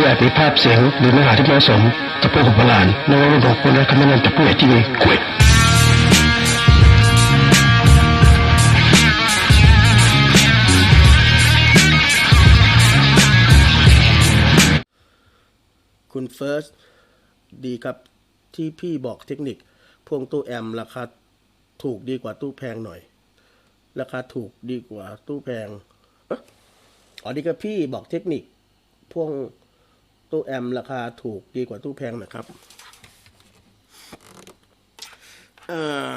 ไม่อาจมีภาพเสียงหรือเนื้อหาที่เหมาะสมต่อผู้ของโบราณในวันรุ่นของคุณและคำแนะนำจากผู้ใหญ่ที่มีเกียรติคุณเฟิร์สดีครับที่พี่บอกเทคนิคพ่วงตู้แอมราคาถูกดีกว่าตู้แพงหน่อย ราคาถูกดีกว่าตู้แพงอ๋อดีครับพี่บอกเทคนิคพ่วง ตู้แอมราคาถูกดีกว่าตู้แพงนะครับเอ่อ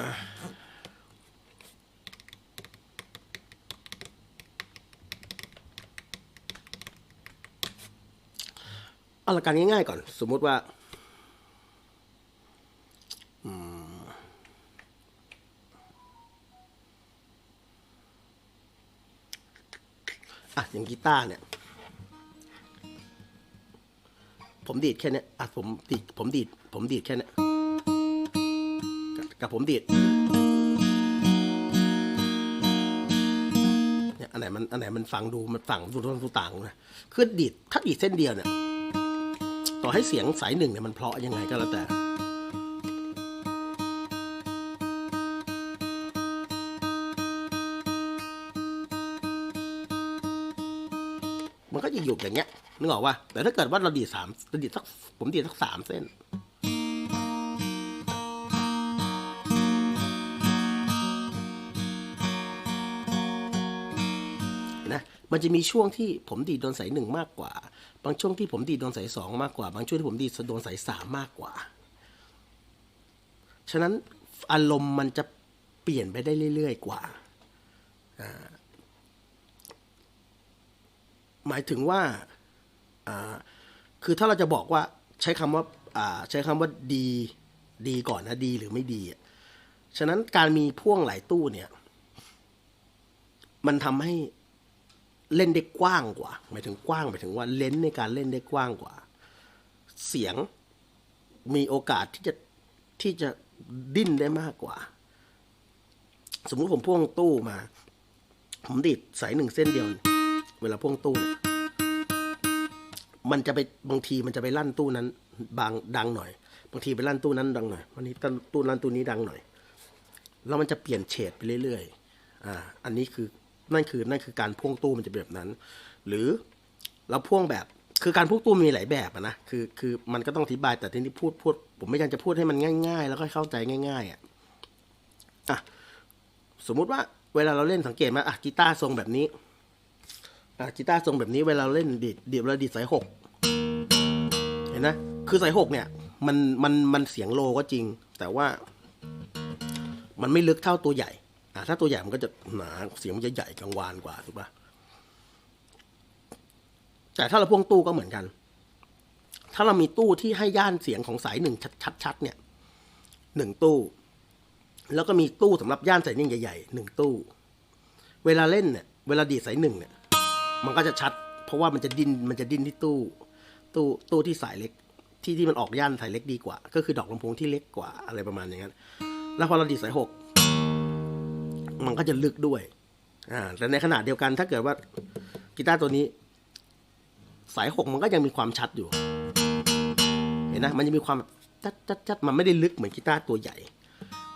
เอาหลักการง่ายๆก่อน สมมุติว่าอะอย่างกีตาร์เนี่ย ผมดีดแค่นี้อะผมดีดผมดีดผมดีดแค่นี้กับผมดีดเนี่ยอันไหนมันอันไหนมันฟังดูมันฟังดูดูต่างนะคือดีดถ้าดีดเส้นเดียวเนี่ย ต่อให้เสียงสายหนึ่งเนี่ยมันเพราะยังไงก็แล้วแต่มันก็จะอยู่อย่างเงี้ยนึกออกว่าแต่ถ้าเกิดว่าเราดีดสามเราดีดสักผมดีดสักสามเส้น นะ มันจะมีช่วงที่ผมดีดโดนสายหนึ่งมากกว่า บางช่วงที่ผมดีดโดนสายสองมากกว่า บางช่วงที่ผมดีดโดนสายสามมากกว่า ฉะนั้นอารมณ์มันจะเปลี่ยนไปได้เรื่อยๆ กว่า หมายถึงว่าอ่า คือถ้าเราจะบอกว่าใช้คำว่าอ่าใช้คำว่าดีดีก่อนนะดีหรือไม่ดีอะฉะนั้นการมีพ่วงหลายตู้เนี่ย มันทำให้เล่นได้กว้างกว่า หมายถึงกว้างหมายถึงว่าเลนส์ในการเล่นได้กว้างกว่า เสียงมีโอกาสที่จะที่จะดิ้นได้มากกว่า สมมุติผมพ่วงตู้มา ผมดีดสายหนึ่งเส้นเดียว เวลาพ่วงตู้เนี่ย มันจะไปบางทีมันจะไปลั่นตู้นั้น บางดังหน่อย บางทีไปลั่นตู้นั้นดังหน่อยวันนี้ตู้ลั่นตู้นี้ดังหน่อย แล้วมันจะเปลี่ยนเฉดไปเรื่อยๆอ่าอันนี้คือนั่นคือนั่นคือการพ่วงตู้มันจะแบบนั้น หรือเราพ่วงแบบคือการพ่วงตู้มีหลายแบบนะ คือ คือมันก็ต้องอธิบาย แต่ทีนี้พูด พูด ผมไม่อยากจะพูดให้มันง่าย ๆ แล้วก็เข้าใจง่าย ๆ อะ อะ สมมุติว่า เวลาเราเล่นสังเกตไหมอะ กีตาร์ทรงแบบนี้ กีตาร์ทรงแบบนี้เวลาเราเล่นดีดดีดเวลาดีดสายหกเห็นนะ คือสายหกเนี่ยมันมันมันเสียงโลก็จริง แต่ว่า มันไม่ลึกเท่าตัวใหญ่อะถ้าตัวใหญ่มันก็จะหนาเสียงมันจะใหญ่กังวานกว่าถูกปะแต่ถ้าเราพ่วงตู้ก็เหมือนกัน ถ้าเรามีตู้ที่ให้ย่านเสียงของสายหนึ่งชัดๆเนี่ยหนึ่งตู้ แล้วก็มีตู้สำหรับย่านสายหนึ่งใหญ่ๆหนึ่งตู้ เวลาเล่นเนี่ย เวลาดีดสายหนึ่งเนี่ย มันก็จะชัด เพราะว่ามันจะดินมันจะดิ้นที่ตู้ ตู้ตู้ที่สายเล็กที่ที่มันออกย่านสายเล็กดีกว่า ก็คือดอกลำโพงที่เล็กกว่าอะไรประมาณอย่างนั้น แล้วพอเราดีดสายหกมันก็จะลึกด้วยอ่าแต่ในขณะเดียวกันถ้าเกิดว่ากีตาร์ตัวนี้ สายหกมันก็ยังมีความชัดอยู่ เห็นนะมันจะมีความจัดจัดจัดมันไม่ได้ลึกเหมือนกีตาร์ตัวใหญ่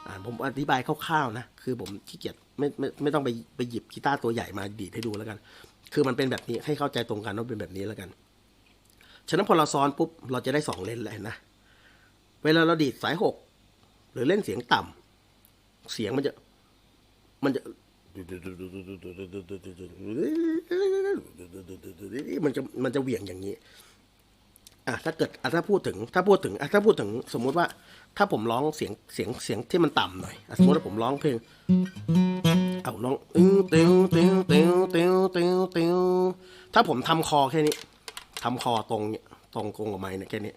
อ่าผมอธิบายคร่าวๆนะ คือผมขี้เกียจไม่ไม่ไม่ต้องไปไปหยิบกีตาร์ตัวใหญ่มาดีดให้ดูแล้วกัน คือมันเป็นแบบนี้ให้เข้าใจตรงกันว่าเป็นแบบนี้แล้วกัน ฉะนั้นพอเราซ้อนปุ๊บเราจะได้สองเลนเลยนะ เวลาเราดีดสายหกหรือเล่นเสียงต่ำเสียงมันจะ มันจะมันจะมันจะเหวี่ยงอย่างนี้ อะถ้าเกิดอะถ้าพูดถึง ถ้าพูดถึงอะถ้าพูดถึงสมมุติว่า ถ้าผมร้องเสียงเสียงเสียงที่มันต่ำหน่อย สมมติว่าผมร้องเพลง เอาร้องเตียวเตียวเตียวเตียวเตียวเตียวถ้าผมทำคอแค่นี้ทำคอตรงเนี่ยตรงกงกับไม้เนี่ยแค่นี้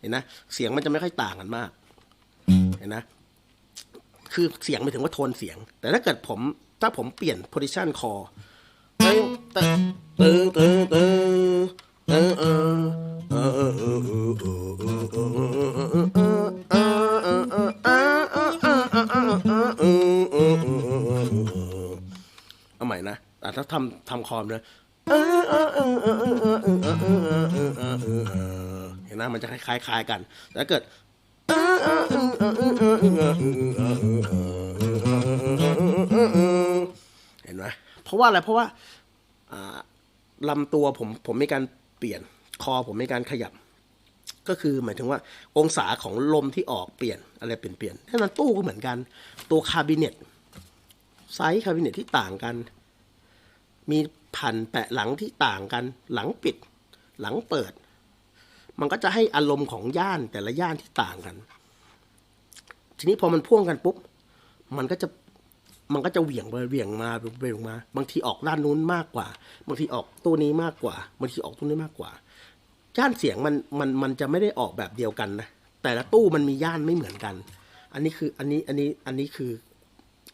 เห็นนะเสียงมันจะไม่ค่อยต่างกันมาก เห็นนะ คือเสียงไม่ถึงว่าโทนเสียง แต่ถ้าเกิดผม ถ้าผมเปลี่ยนโพซิชันคอ ตึตึตึตึตึเออเอาใหม่นะแต่ถ้าทำทำคอมนะเห็นนะมันจะคล้ายคล้ายกัน แต่เกิดเห็นไหมเพราะว่าอะไรเพราะว่า ลำตัวผมผมมีการเปลี่ยนคอผมมีการขยับ ก็คือหมายถึงว่าองศาของลมที่ออกเปลี่ยนอะไรเปลี่ยนเปลี่ยนถ้านั้นตู้ก็เหมือนกัน ตัวคาบิเนตไซส์คาบิเนตที่ต่างกัน มีผ่นแปะหลังที่ต่างกัน หลังปิด หลังเปิด มันก็จะให้อารมณ์ของย่านแต่ละย่านที่ต่างกัน ทีนี้พอมันพ่วงกันปุ๊บ มันก็จะ มันก็จะเหวี่ยงไปเหวี่ยงมาเหวี่ยงมา บางทีออกด้านนู้นมากกว่า บางทีออกตัวนี้มากกว่า บางทีออกตัวนี้มากกว่าย่านเสียงมันมันมันจะไม่ได้ออกแบบเดียวกันนะแต่ละตู้มันมีย่านไม่เหมือนกัน อันนี้คืออันนี้อันนี้อันนี้คือ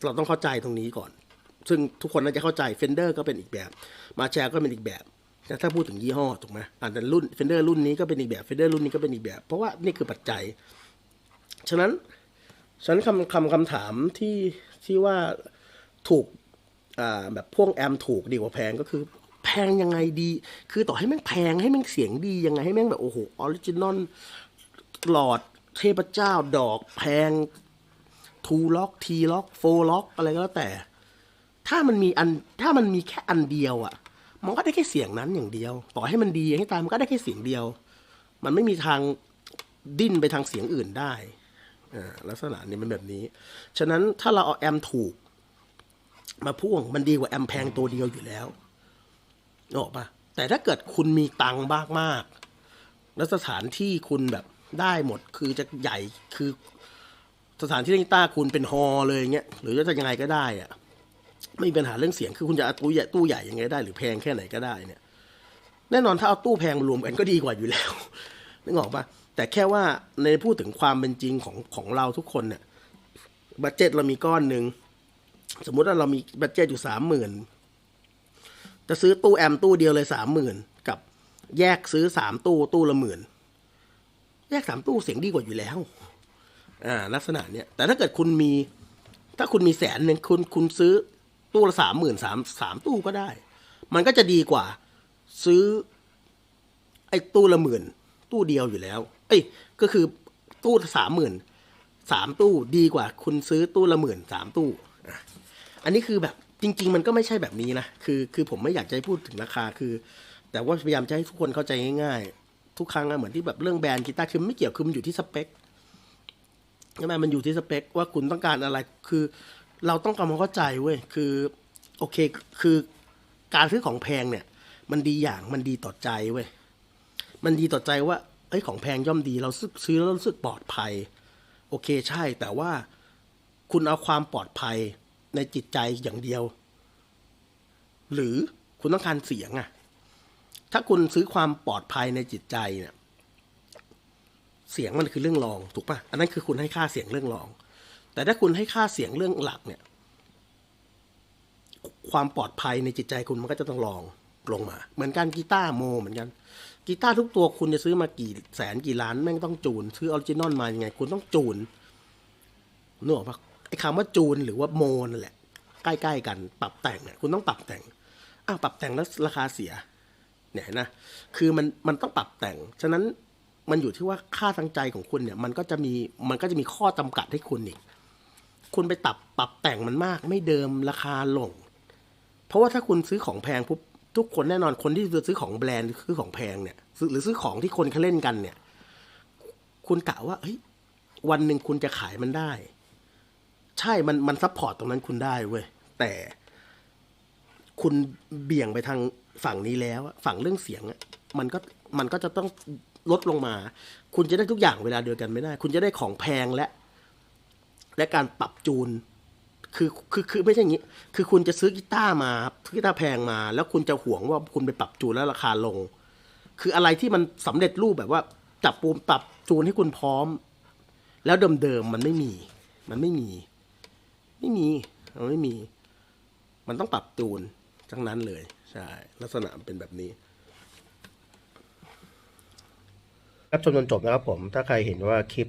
เราต้องเข้าใจตรงนี้ก่อน ซึ่งทุกคนน่าจะเข้าใจเฟนเดอร์ก็เป็นอีกแบบ มาแชร์ก็เป็นอีกแบบแต่ถ้าพูดถึงยี่ห้อถูกไหมอ่าแต่รุ่นเฟนเดอร์รุ่นนี้ก็เป็นอีกแบบเฟนเดอร์รุ่นนี้ก็เป็นอีกแบบ เพราะว่านี่คือปัจจัย ฉะนั้น ฉะนั้นคำคำคำถามที่ที่ว่าถูกอ่าแบบพ่วงแอมถูกดีกว่าแพงก็คือ แพงยังไงดี คือต่อให้แม่งแพงให้แม่งเสียงดียังไงให้แม่งแบบโอ้โหออริจินอลหลอดเทพเจ้าดอกแพงทูล็อกทีล็อกโฟล็อกอะไรก็แล้วแต่ ถ้ามันมีอันถ้ามันมีแค่อันเดียวอะ่ะ มันก็ได้แค่เสียงนั้นอย่างเดียว ต่อให้มันดีให้ตามมันก็ได้แค่เสียงเดียว มันไม่มีทางดิ้นไปทางเสียงอื่นได้ ลักษณะนี้มันแบบนี้ ฉะนั้นถ้าเราเอาแอมถูก มาพ่วงมันดีกว่าแอมแพงตัวเดียวอยู่แล้วออกปะแต่ถ้าเกิดคุณมีตังค์มากมากๆแล้วสถานที่คุณแบบได้หมดคือจะใหญ่คือสถานที่เล่นกีตาร์คุณเป็นฮอลเลยอย่างเงี้ยหรือจะยังไงก็ได้อะไม่มีปัญหาเรื่องเสียงคือคุณจะเอาตู้ใหญ่ตู้ใหญ่ยังไงได้ หรือแพงแค่ไหนก็ได้เนี่ย แน่นอนถ้าเอาตู้แพงรวมกันก็ดีกว่าอยู่แล้วนึกออกปะ แต่แค่ว่าในพูดถึงความเป็นจริงของของเราทุกคนเนี่ยบัตเจ็ตเรามีก้อนหนึ่งสมมุติว่าเรามีบัตเจ็ตอยู่สามหมื่นจะซื้อตู้แอมตู้เดียวเลยสามหมื่นกับแยกซื้อสามตู้ตู้ละหมื่นแยกสามตู้เสียงดีกว่าอยู่แล้ว อ่า ลักษณะเนี้ยแต่ถ้าเกิดคุณมี ถ้าคุณมีแสนหนึ่งคุณคุณซื้อตู้ละสามหมื่นสามสามตู้ก็ได้ มันก็จะดีกว่า ซื้อ ไอ้ตู้ละหมื่นตู้เดียวอยู่แล้ว เอ้ย ก็คือตู้สามหมื่นสามตู้ดีกว่าคุณซื้อตู้ละหมื่นสามตู้อันนี้คือแบบจริง ๆ มันก็ไม่ใช่แบบนี้นะคือ คือผมไม่อยากจะพูดถึงราคาคือ แต่ว่าพยายามจะให้ทุกคนเข้าใจง่ายๆ ทุกครั้งอะเหมือนที่แบบเรื่องแบรนด์กีตาร์คือไม่เกี่ยวคือมันอยู่ที่สเปคใช่ไหมมันอยู่ที่สเปคว่าคุณต้องการอะไรคือ เราต้องการมาเข้าใจเว้ยคือ โอเคคือการซื้อของแพงเนี่ย มันดีอย่างมันดีต่อใจเว้ยมันดีต่อใจว่า เอ้ยของแพงย่อมดีเราซื้อแล้วรู้สึกปลอดภัย โอเคใช่แต่ว่าคุณเอาความปลอดภัยในจิตใจอย่างเดียว หรือคุณต้องการเสียงอะถ้าคุณซื้อความปลอดภัยในจิตใจเนี่ย เสียงมันคือเรื่องรองถูกป่ะอันนั้นคือคุณให้ค่าเสียงเรื่องรอง แต่ถ้าคุณให้ค่าเสียงเรื่องหลักเนี่ย ความปลอดภัยในจิตใจคุณมันก็จะต้องรอง ลงมา เหมือนกันกีตาร์โมเหมือนกันกีตาร์ทุกตัวคุณจะซื้อมากี่แสนกี่ล้านแม่งต้องจูน ซื้อออริจินอลมายังไง คุณต้องจูนนึกออกปะไอ้คำว่าจูนหรือว่าโมนั่นแหละ ใกล้ๆกันปรับแต่งเนี่ยคุณต้องปรับแต่งอ้าวปรับแต่งแล้วราคาเสีย เนี่ยนะคือมันมันต้องปรับแต่ง ฉะนั้นมันอยู่ที่ว่าค่าทางใจของคุณเนี่ย มันก็จะมีมันก็จะมีข้อจำกัดให้คุณอีกคุณไปตับปรับแต่งมันมาก ไม่เดิมราคาลง เพราะว่าถ้าคุณซื้อของแพงปุ๊บ ทุกคนแน่นอนคนที่จะซื้อของแบรนด์ซื้อของแพงเนี่ยหรือซื้อของที่คนเขาเล่นกันเนี่ย คุณกะว่าเฮ้ยวันหนึ่งคุณจะขายมันได้ ใช่มันมันซัพพอร์ตตรงนั้นคุณได้เว้ยแต่คุณเบี่ยงไปทางฝั่งนี้แล้วฝั่งเรื่องเสียงอะมันก็มันก็จะต้องลดลงมา คุณจะได้ทุกอย่างเวลาเดียวกันไม่ได้ คุณจะได้ของแพงและ และการปรับจูน คือคือคือไม่ใช่อย่างนี้ คือคุณจะซื้อกีตาร์มาซื้อกีตาร์แพงมา แล้วคุณจะห่วงว่าคุณไปปรับจูนแล้วราคาลง คืออะไรที่มันสำเร็จรูปแบบว่าจับปูมปรับจูนให้คุณพร้อม แล้วเดิมๆมันไม่มี มันไม่มี ไม่มีมันไม่มี มันต้องปรับจูนทั้งนั้นเลย ใช่ ลักษณะเป็นแบบนี้ครับชมจนจบนะครับผม ถ้าใครเห็นว่าคลิป